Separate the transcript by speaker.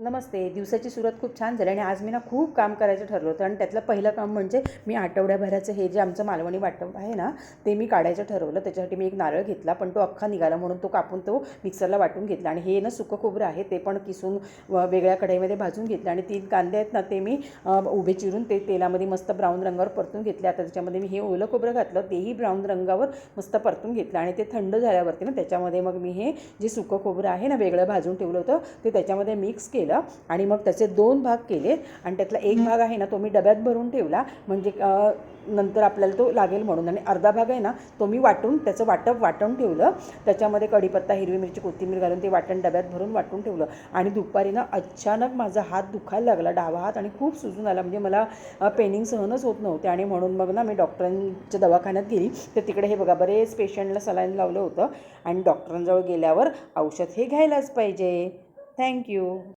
Speaker 1: नमस्ते दिवसाची सुरुवात खूप छान झाली आणि आज मी ना खूप काम करायचं ठरलं होतं. आणि त्यातलं पहिलं काम म्हणजे मी आठवड्याभराचं हे जे आमचं मालवणी वाटप आहे ना ते मी काढायचं ठरवलं. त्याच्यासाठी मी एक नारळ घेतला पण तो अख्खा निघाला. म्हणून तो कापून तो मिक्सरला वाटून घेतला. आणि हे ना सुकं खोबरं आहे ते पण किसून व- वेगळ्या कढईमध्ये भाजून घेतलं. आणि तीन कांदे आहेत ना ते मी उभे चिरून ते तेलामध्ये मस्त ब्राऊन रंगावर परतून घेतले. आता त्याच्यामध्ये मी हे ओलं खोबरं घातलं तेही ब्राऊन रंगावर मस्त परतून घेतलं. आणि ते थंड झाल्यावरती ना त्याच्यामध्ये मग मी हे जे सुकं खोबरं आहे ना वेगळं भाजून ठेवलं होतं ते त्याच्यामध्ये मिक्स केलं. आणि मग त्याचे दोन भाग केले. आणि त्यातला एक भाग आहे ना तो मी डब्यात भरून ठेवला. म्हणजे नंतर आपल्याला तो लागेल म्हणून. आणि अर्धा भाग आहे ना तो मी वाटून त्याचं वाटप वाटून ठेवलं. त्याच्यामध्ये कढीपत्ता हिरवी मिरची कोथिंबीर घालून ते वाटण डब्यात भरून वाटून ठेवलं. आणि दुपारी ना अचानक माझा हात दुखायला लागला. डावा हात आणि खूप सुजून आला. म्हणजे मला पेनिंग सहनच होत नव्हते. आणि म्हणून मग ना मी डॉक्टरांच्या दवाखान्यात गेली. तर तिकडे हे बघा बरेच पेशंटला सलाईन लावलं होतं. आणि डॉक्टरांजवळ गेल्यावर औषध हे घ्यायलाच पाहिजे. थँक्यू